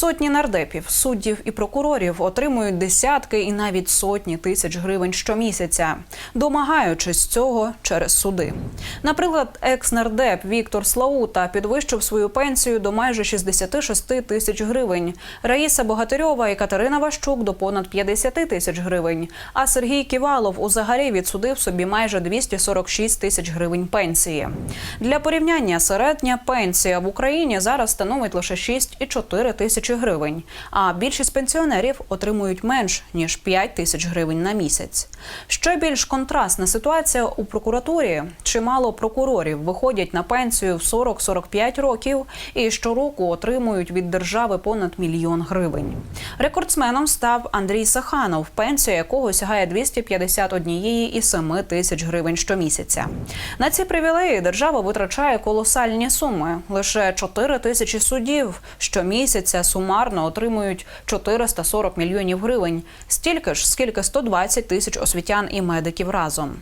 Сотні нардепів, суддів і прокурорів отримують десятки і навіть сотні тисяч гривень щомісяця, домагаючись цього через суди. Наприклад, екс-нардеп Віктор Слаута підвищив свою пенсію до майже 66 тисяч гривень. Раїса Богатирьова і Катерина Ващук до понад 50 тисяч гривень. А Сергій Ківалов узагалі відсудив собі майже 246 тисяч гривень пенсії. Для порівняння середня пенсія в Україні зараз становить лише 6,4 тисячі гривень. А більшість пенсіонерів отримують менш ніж 5 тисяч гривень на місяць. Ще більш контрастна ситуація у прокуратурі. Чимало прокурорів виходять на пенсію в 40-45 років і щороку отримують від держави понад мільйон гривень. Рекордсменом став Андрій Саханов, пенсія якого сягає 251,7 тисяч гривень щомісяця. На ці привілеї держава витрачає колосальні суми. Лише 4 тисячі суддів щомісяця сумарно отримують 440 мільйонів гривень, стільки ж, скільки 120 тисяч освітян і медиків разом.